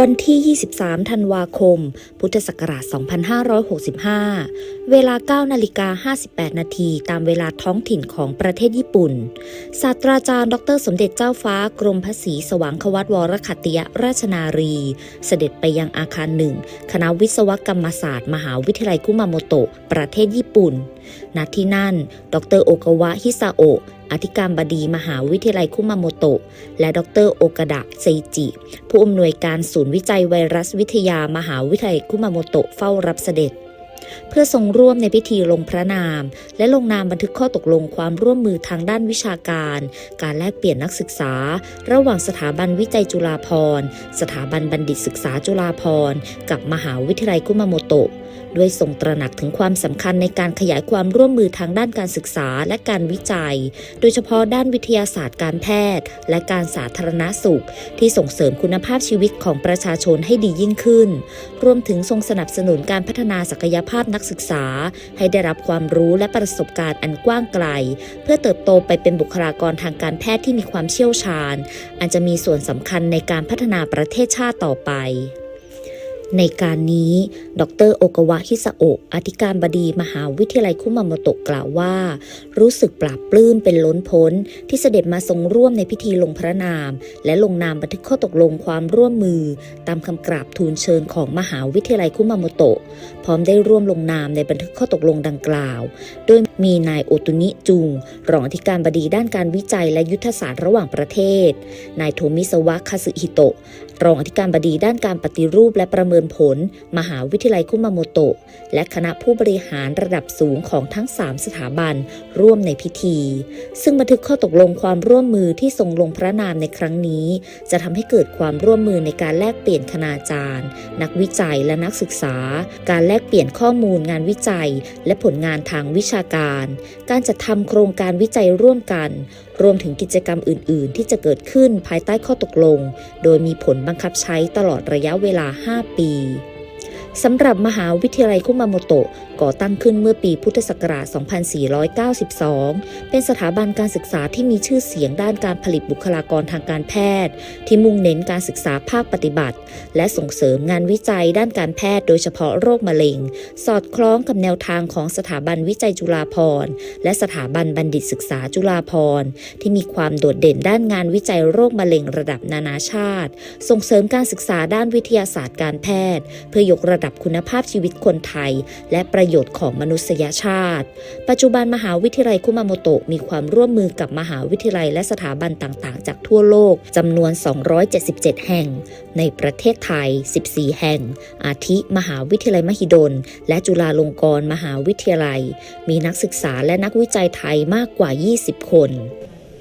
วันที่ 23 ธันวาคม พุทธศักราช 2565 เวลา 9 นาฬิกา 58 นาทีตามเวลาท้องถิ่นของประเทศญี่ปุ่น ศาสตราจารย์ ดร สมเด็จเจ้าฟ้ากรมพระศรีสว่างควัตวรขัตติยราชนารี เสด็จไปยังอาคารหนึ่ง คณะวิศวกรรมศาสตร์ มหาวิทยาลัยคุมาโมโตะ ประเทศญี่ปุ่น ณ ที่นั่น ดร โอกาวะ ฮิซาโอะอธิการบดีมหาวิทยาลัยคุมาโมโตะ และดร โอกาดะ เซจิ ผู้อำนวยการศูนย์ูนย์วิจัยไวรัสวิทยามหาวิทยาลัยคุมาโมโตะเฝ้ารับเสด็จ เพื่อทรงร่วมในพิธีลงพระนาม และลงนามบันทึกข้อตกลงความร่วมมือทางด้านวิชาการ การแลกเปลี่ยนนักศึกษา ระหว่างสถาบันวิจัยจุฬาภรณ์ สถาบันบัณฑิตศึกษาจุฬาภรณ์ กับมหาวิทยาลัยคุมาโมโตะ ด้วยทรงตระหนักถึงความสำคัญในการขยายความร่วมมือทางด้านการศึกษาและการวิจัย โดยเฉพาะด้านวิทยาศาสตร์การแพทย์ และการสาธารณสุข ที่ส่งเสริมคุณภาพชีวิตของประชาชนให้ดียิ่งขึ้น รวมถึงทรงสนับสนุนการพัฒนาศักยภาพนักศึกษา ให้ได้รับความรู้และประสบการณ์อันกว้างไกล เพื่อเติบโตไปเป็นบุคลากรทางการแพทย์ที่มีความเชี่ยวชาญ อันจะมีส่วนสำคัญในการพัฒนาประเทศชาติต่อไป ในการนี้ ดรโอกวะฮิซาโอะอธิการบดีมหาวิทยาลัยคุมาโมโตะกล่าวว่า รู้สึกปลาบปลื้มเป็นล้นพ้น ที่เสด็จมาทรงร่วมในพิธีลงพระนาม และลงนามบันทึกข้อตกลงความร่วมมือ ตามคำกราบทูลเชิญของมหาวิทยาลัยคุมาโมโตะ พร้อมได้ร่วมลงนามในบันทึกข้อตกลงดังกล่าว โดยมีนายโอตุนิจุง รองอธิการบดีด้านการวิจัยและยุทธศาสตร์ระหว่างประเทศ นายโทมิสวะคาสึฮิโตะ รองอธิการบดีด้านการปฏิรูปและประเมินผล มหาวิทยาลัยคุมาโมโตะ และคณะผู้บริหารระดับสูงของทั้ง 3 สถาบัน ร่วมในพิธี ซึ่งบันทึกข้อตกลงความร่วมมือที่ทรงลงพระนามในครั้งนี้ จะทำให้เกิดความร่วมมือในการแลกเปลี่ยนคณาจารย์ นักวิจัยและนักศึกษา การแลกเปลี่ยนข้อมูลงานวิจัย และผลงานทางวิชาการ การจัดทำโครงการวิจัยร่วมกัน รวมถึงกิจกรรมอื่น ๆ ที่จะเกิดขึ้นภายใต้ข้อตกลง โดยมีผลบังคับใช้ตลอดระยะเวลา 5 ปี สำหรับมหาวิทยาลัยคุมาโมโตะก่อตั้งขึ้นเมื่อปีพุทธศักราช 2492 เป็นสถาบันการศึกษาที่มีชื่อเสียงด้านการผลิตบุคลากรทางการแพทย์ ที่มุ่งเน้นการศึกษาภาคปฏิบัติ และส่งเสริมงานวิจัยด้านการแพทย์โดยเฉพาะโรคมะเร็ง สอดคล้องกับแนวทางของสถาบันวิจัยจุฬาภรณ์และสถาบันบัณฑิตศึกษาจุฬาภรณ์ที่มีความโดดเด่นด้านงานวิจัยโรคมะเร็งระดับนานาชาติ ส่งเสริมการศึกษาด้านวิทยาศาสตร์การแพทย์ เพื่อยกระดับคุณภาพชีวิตคนไทย และประโยชน์ของมนุษยชาติ ปัจจุบันมหาวิทยาลัยคุมาโมโตะมีความร่วมมือกับมหาวิทยาลัยและสถาบันต่างๆ จากทั่วโลกจำนวน 277 แห่ง ในประเทศไทย 14 แห่ง อาทิมหาวิทยาลัยมหิดล และจุฬาลงกรณ์มหาวิทยาลัย มีนักศึกษาและนักวิจัยไทยมากกว่า 20 คน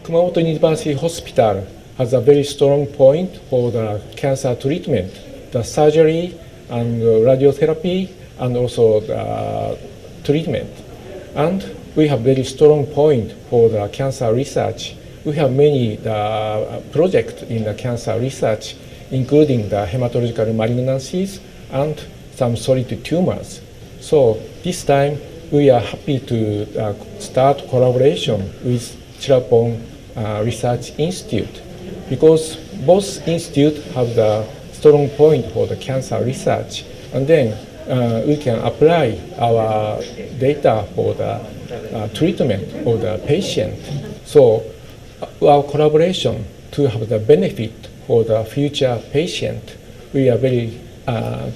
Kumamoto University Hospital has a very strong point for the cancer treatment, the surgery and radiotherapy and also the treatment. And we have very strong point for the cancer research. We have many uh, projects in the cancer research, including the hematological malignancies and some solid tumors. So this time we are happy to uh, start collaboration with Chirapon uh, Research Institute because both institutes have the strong point for the cancer research and then uh, we can apply our data for the uh, treatment of the patient. So our collaboration to have the benefit for the future patient, we are very uh,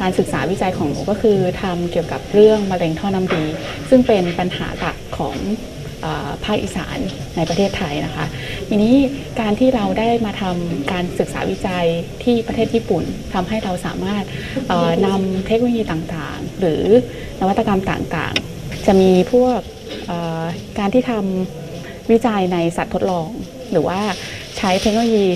การศึกษาวิจัยของหนูก็คือทำเกี่ยวกับเรื่องมะเร็งท่อน้ำดี ซึ่งเป็นปัญหาหลักของ ภาคอีสานในประเทศไทยนะคะ ทีนี้การที่เราได้มาทำการศึกษาวิจัยที่ประเทศญี่ปุ่นทำให้เราสามารถเอ่อนำเทคโนโลยีต่างๆ หรือนวัตกรรมต่างๆ จะมีพวกการที่ทำวิจัยในสัตว์ทดลอง หรือว่า ใช้เทคโนโลยี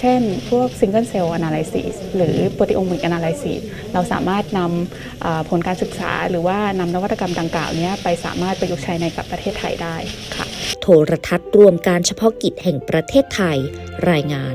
เช่น พวก single cell analysis หรือ proteomic analysis เราสามารถนำผลการศึกษา หรือว่านำนวัตกรรมดังกล่าวเนี้ยไปสามารถประยุกต์ใช้ในกับประเทศไทยได้ค่ะ โทรทัศน์รวมการเฉพาะกิจแห่งประเทศไทยรายงาน